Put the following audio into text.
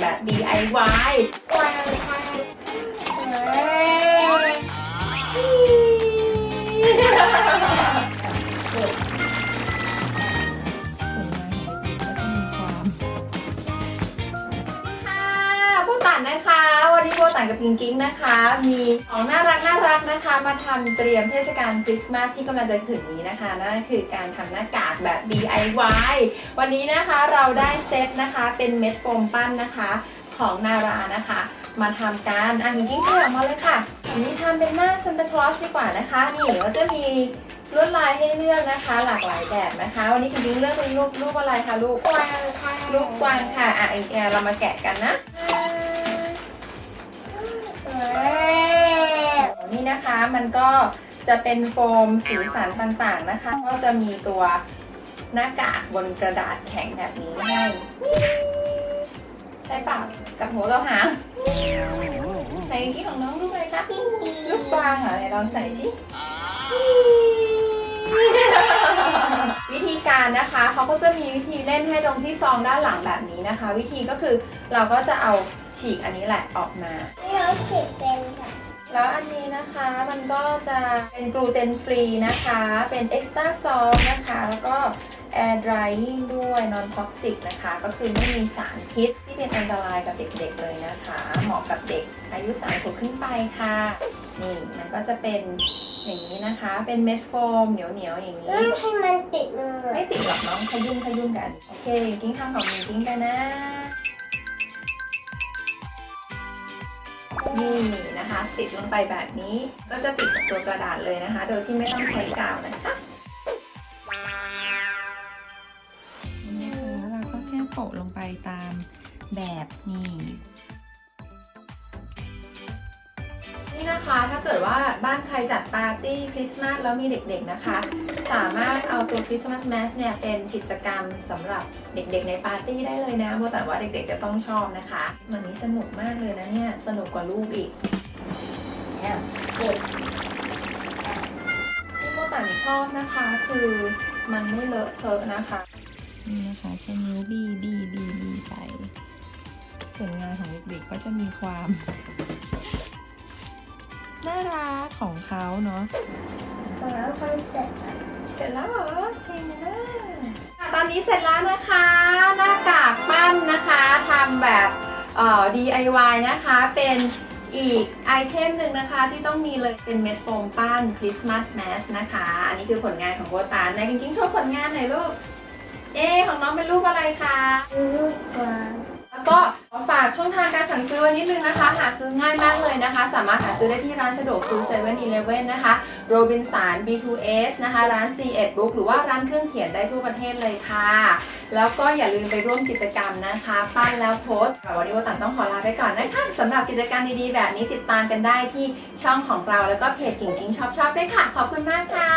แบบ DIY กวางค่ะเฮ้ยค่ะโบตันนะคะ วันนี้โบตันกับกิงกิ้งนะคะ มีของน่า รักน่ารักนะคะมาทำเตรียมเทศกาลคริสต์มาสที่กำลังจะถึงนี้นะคะนั่นก็คือการทำหน้ากากแบบ DIY วันนี้นะคะเราได้เซตนะคะเป็นเม็ดโฟมปั้นนะคะของนารานะคะ มาทำการอะกิงกิ้งเพิ่มมาเลยค่ะอันนี้ทำเป็นหน้าซันตาคลอสดีกว่านะคะ นี่ก็จะมีลวดลายให้เลือกนะคะ หลากหลายแบบนะคะ วันนี้กิงกิ้งเลือกเป็นรูปรูปอะไรคะลูกกวางค่ะลูกกวางค่ะอะอีกอะเรามาแกะกันนะเฮ้ย นี่นะคะมันก็จะเป็นโฟมสีสันต่างๆนะคะ ก็จะมีตัวหน้ากากบนกระดาษแข็งแบบนี้ให้ใช่ปากกับหัวกับหางไหนที่ของน้องลูกอะไรคะลูกกวางเหรอไหนลองใส่สิวิธีการนะคะเขาก็จะมีวิธีเล่นให้ตรงที่ซองด้านหลังแบบนี้นะคะ วิธีก็คือเราก็จะเอาฉีกอันนี้แหละออกมาเราขีด มันก็จะเป็นกลูเตนฟรีนะคะ เป็นเอ็กซ์ตร้าซอฟนะคะ แล้วก็แอร์ดรายยิ่งด้วยนอนท็อกซิกนะคะ ก็คือไม่มีสารพิษที่เป็นอันตรายกับเด็กๆเลยนะคะ เหมาะกับเด็กอายุ3ขวบขึ้นไปค่ะ นี่มันก็จะเป็นอย่างนี้นะคะ เป็นเม็ดโฟมเหนียวๆอย่างนี้ไม่ให้มันติดมือไม่ติดหรอกน้องขยุ่มขยุ่มกัน โอเคกิ้งทำของมิงกิ้งกันนะ นี่นะคะ ติดลงไปแบบนี้ก็จะติดกับตัวกระดาษเลยนะคะ โดยที่ไม่ต้องใช้กาวนะคะนี่นะคะเราก็แค่โปะลงไปตามแบบนี้ นี่นะคะ ถ้าเกิดว่าบ้านใครจัดปาร์ตี้คริสต์มาสแล้วมีเด็กๆนะคะ สามารถเอาตัวคริสต์มาสแมสเนี่ยเป็นกิจกรรมสำหรับเด็กๆในปาร์ตี้ได้เลยนะเพราะแต่ว่าเด็กๆจะต้องชอบนะคะ วันนี้สนุกมากเลยนะเนี่ยสนุกกว่าลูกอีกแล้วเก็บที่โมตันชอบนะคะ คือมันไม่เลอะเทอะนะคะ นี่นะคะใช้นิ้วบีบีบีบีไปส่วนงานของเด็กๆก็จะมีความ น่ารักของเขาเนาะแล้วค่อยเสร็จค่ะเสร็จแล้วเหรอเก่งมากอะตอนนี้เสร็จแล้วนะคะ หน้ากากปั้นนะคะทำแบบเอ่อ DIY นะคะเป็นอีกไอเทมหนึ่งนะคะที่ต้องมีเลยเป็นเม็ดโฟมปั้นคริสต์มาสแมสนะคะ อันนี้คือผลงานของโบตานนายจริงๆโชว์ผลงานหน่อยลูก เอ๊ะของน้องเป็นรูปอะไรคะลูกกวางแล้ว ก็ฝากช่องทางการสั่งซื้อไว้นิดนึงนะคะ หาซื้อง่ายมากเลยนะคะ สามารถหาซื้อได้ที่ร้านสะดวกซื้อ7 e เ e ่ e อนะคะโรบินสัน B2S นะคะ ร้าน C1 Book หรือว่าร้านเครื่องเขียนได้ทั่วประเทศเลยค่ะ แล้วก็อย่าลืมไปร่วมกิจกรรมนะคะปั้นแล้วโพสต์วันนี้วตันต้องขอลาไปก่อนนะคะสำหรับกิจกรรมดีๆ แบบนี้ติดตามกันได้ที่ช่องของเราแล้วก็เพจกิ่งกิ้งชอบชอบด้วยค่ะ ขอบคุณมากค่ะ